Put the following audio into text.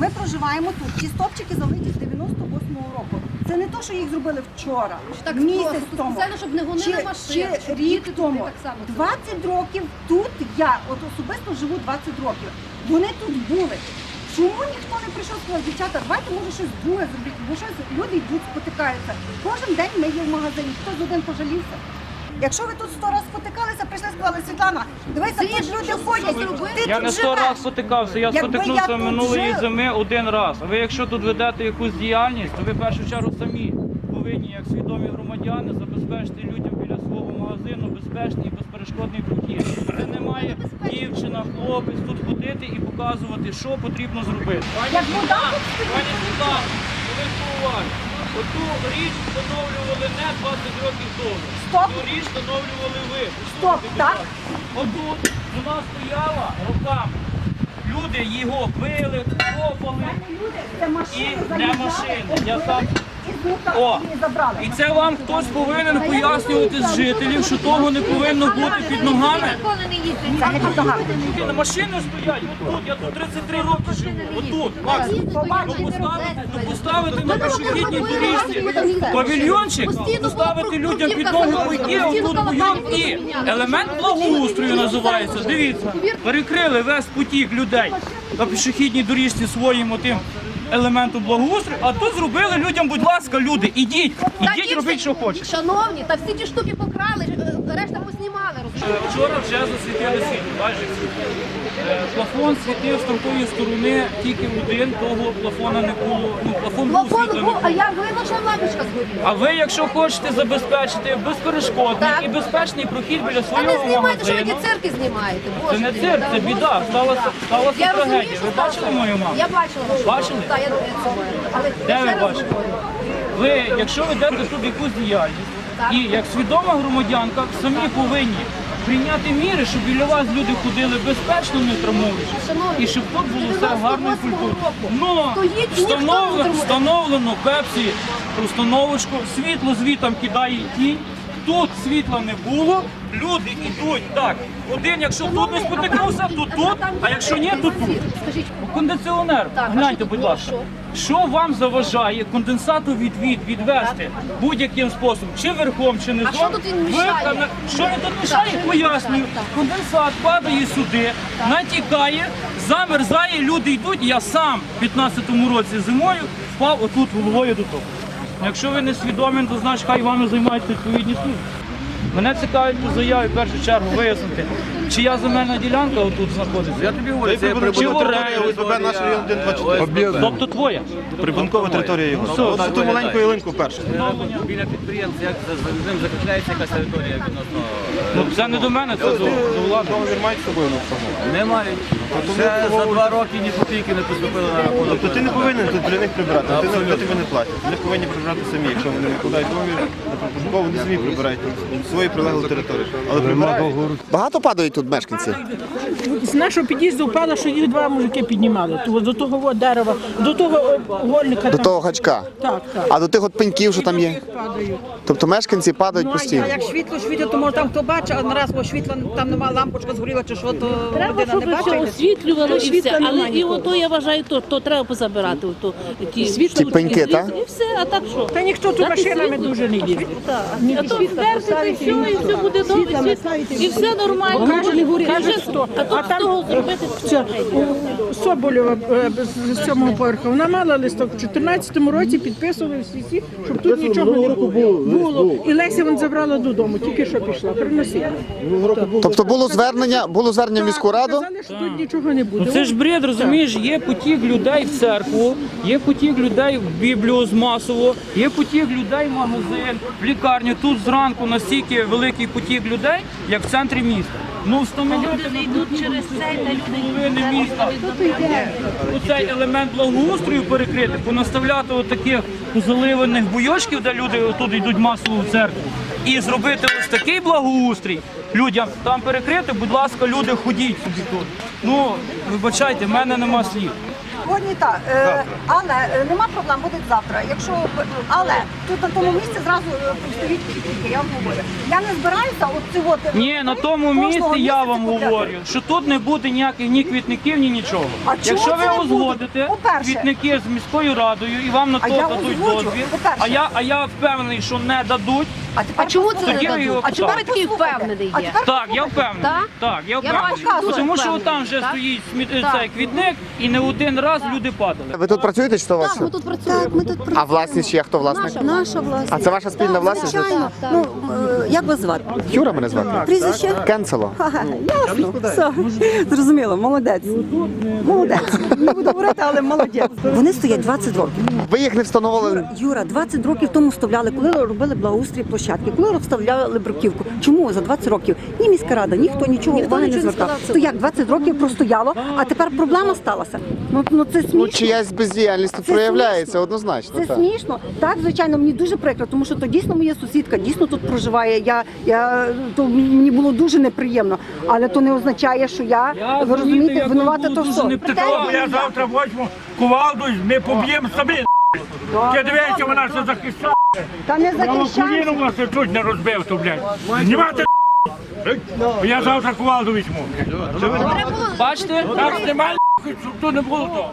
ми проживаємо тут. Ті стопчики залиті з 98-го року. Це не то, що їх зробили вчора, Так місяць просто, тому. спеціально, щоб не гонили чи, машин, чи щоб рік діти тому. так само. 20 років тут я, от особисто живу 20 років. Вони тут були. Чому ніхто не прийшов сказав, дівчата, давайте може щось друге зробити, бо щось люди йдуть, спотикаються. Кожен день ми є в магазині, хтось один пожалівся. Якщо ви тут сто раз спотикалися, прийшли сказали, Світлана, дивися, тут ж люди ходять, ти Я тут не сто живеш. раз спотикався, я Якби спотикнувся тут минулої жив- зими один раз. А ви якщо тут ведете якусь діяльність, то ви в першу чергу самі повинні, як свідомі громадяни, забезпечити людям біля свого магазину безпечний і безперешкодний прохід. Це не має дівчина, хлопець тут ходити і показувати, що потрібно зробити. Пані Як вода тут стоїть. Світлана, хвилинку уваги. Оту річ встановлювали не 20 років тому. Стоп. Ту річ встановлювали ви. Стоп, так? Отут вона стояла роками. Люди його били, копали. Це І машини не заїжджали, машини. Я сам. О, і це вам хтось повинен пояснювати з жителів, що того не повинно бути під ногами. На машини стоять, отут, я тут 33 роки живу, отут, Макс. Ну поставити, ну поставити на пішохідній доріжці. павільйончик, поставити людям під ноги бойки, отут бойок і елемент благоустрою називається. Дивіться, перекрили весь потік людей. На пішохідній доріжці своїм отим елементом благоустрою, а тут зробили людям, будь ласка, люди, ідіть, ідіть, робіть, що хочете. Шановні, та всі ті штуки покрали, е, решта поснімали, розумієте? Вчора вже засвітили світло, бачиш? Е, Плафон світив з тамтої сторони тільки один, того плафона не було. Ну, плафон був Плафон світло. був, а як видно, лампочка згоріла? А ви, якщо хочете забезпечити безперешкодний Так. і безпечний прохід біля Та не свого знімайте, що ви магазину, ті цирки знімаєте. це не цирк, це Боже. біда. Сталася, сталася Я розумію, трагедія. що Ви бачили сталося. мою маму? Я бачила вашу Бачили? Так, я. Але Де ви бачите? Ви, якщо ведете тут якусь діяльність, і як свідома громадянка, самі повинні прийняти міри, щоб біля вас люди ходили безпечно, не травмуючись, і щоб тут було все гарно і культурно. Но Стоїть, ніхто не встановлено, травмує. встановлено пепсі установочку, світло звітом кидає тінь. Тут світла не було, люди йдуть так. Один, якщо тут не спотикнувся, то тут, а якщо ні, то тут. Кондиціонер, гляньте, будь ласка. що? Вам заважає конденсату відвід відвести будь-яким способом, чи верхом, чи низом? що тут він Ви мішає? Що він тут мішає? Пояснюю. Конденсат падає сюди, натікає, замерзає, люди йдуть. Я сам в 15-му році зимою впав отут головою до того. Якщо ви не свідомі, то значить хай вами займаються відповідні служби. Мене цікавить по заяві в першу чергу вияснити, чия земельна ділянка отут знаходиться. Я тобі говорю, це Прибудова чи в оренду. ОСББ наш район 124. Тобто твоя. Прибункова територія його. Ось ту маленьку ялинку першу. Біля підприємця, як за за ним закріпляється якась територія відносно. Ну це не до мене, це до, до влади. Договір мають з собою на Немає. Ще за два роки ні копійки не поступило на рахунок. Тобто ти не повинен тут для них прибирати, ти не, тобі не платять. Вони повинні прибирати самі, якщо вони викладають договір, на вони самі прибирають свої прилеглу територію. Але прибирають. Багато падають тут мешканці? З нашого під'їзду впало, що їх два мужики піднімали. До того от дерева, до того гольника. До там. того гачка. Так, так. А до тих от пеньків, що там є? Падають. Тобто мешканці падають Ну, а як світло світить, то може там хто бачить, а нараз, бо світла там нема, лампочка згоріла чи що, то Треба, людина щоб не все бачить. освітлювало і все. Але і ото я вважаю, то, то треба позабирати. Ото, ті, Світло Ті пеньки, так? І все, а так що? Та ніхто тут машинами дуже не їздить. А то вдерти, і все, і все буде добре. І все нормально. Каже, сто. А з там. Це, у Соболєва е, з сьомого поверху. Вона мала листок в 14-му році, підписували всі всі, щоб тут нічого не було. було. І Леся вон забрала додому, тільки що пішла, приносила. Тобто було звернення, було звернення в міську раду. Сказали, що тут нічого не буде. Ну це ж бред, розумієш, є потік людей в церкву, є потік людей в біблію масово, є потік людей в магазин, в лікарню. Тут зранку настільки великий потік людей, як в центрі міста. Ну встановити Люди йдуть через це, та люди міста. Оцей елемент благоустрою перекрити, понаставляти отаких заливаних буйочків, де люди тут йдуть масово в церкву. І зробити ось такий благоустрій людям там перекрити, будь ласка, люди ходіть собі тут. Ну, вибачайте, в мене нема слів. Сьогодні так, е, але е, нема проблем, буде завтра. Якщо б- але тут на тому місці зразу е, стоїть квітники, я вам говорю. Я не збираюся, от е, Ні, на тому місці я вам говорю, що тут не буде ніяких ні квітників, ні нічого. А Якщо чого ви це не буде? узгодите По-перше- квітники з міською радою і вам на А то я дадуть узгоджу. дозвіл, По-перше. а я, а я впевнений, що не дадуть. А, тепер А чому це не дадуть? А чому ви такий впевнений є? Так, я впевнений. Так? Так, я впевнений. бачу, Тому що там вже так? стоїть сміт- Так. цей квітник і не один раз люди падали. Ви тут працюєте чи то у вас? Так, ми тут працюємо. Ми тут А власність чия? Хто власник? Наша. наша власність. А це ваша спільна власність? Звичайно. Ну, е, як вас звати? Юра мене звати. Прізвище? Кенцело. Ага, ясно. Все. Зрозуміло, молодець. Молодець. Не буду говорити, але молодець. Вони стоять 20 років. Ви їх не встановили. Юра, 20 років тому вставляли, коли робили благоустрій площадки, коли вставляли бруківку. Чому за 20 років ні міська рада, ніхто нічого уваги не звертав. То як 20 років простояло, а тепер проблема сталася. Ну, ну це смішно. Ну, чиясь бездіяльність тут Це проявляється смішно. однозначно. Це так. смішно. Так, звичайно, мені дуже прикро, тому що то дійсно моя сусідка дійсно тут проживає. Я, я то мені було дуже неприємно, але то не означає, що я, Я ви розумієте, винувата то неприємно. Я завтра возьму кувалду і ми поб'ємо самі. Ти дивися, вона все захищає. Та не коліну вас чуть не розбив, то, блядь. Знімати я завтра кувалду візьму. Бачите? Так, знімай, щоб тут не було того.